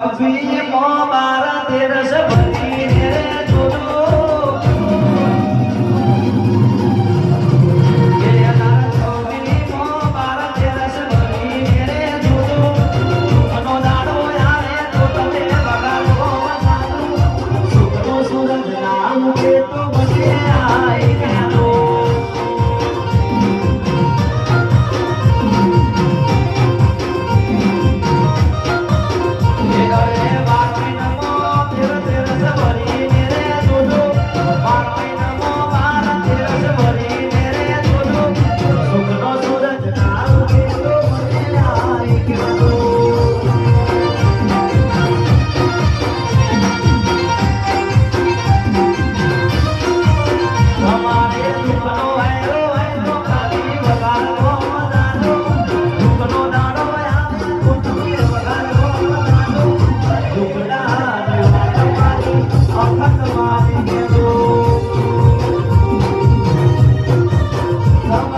अभी को बारह तेरह से भरी है Come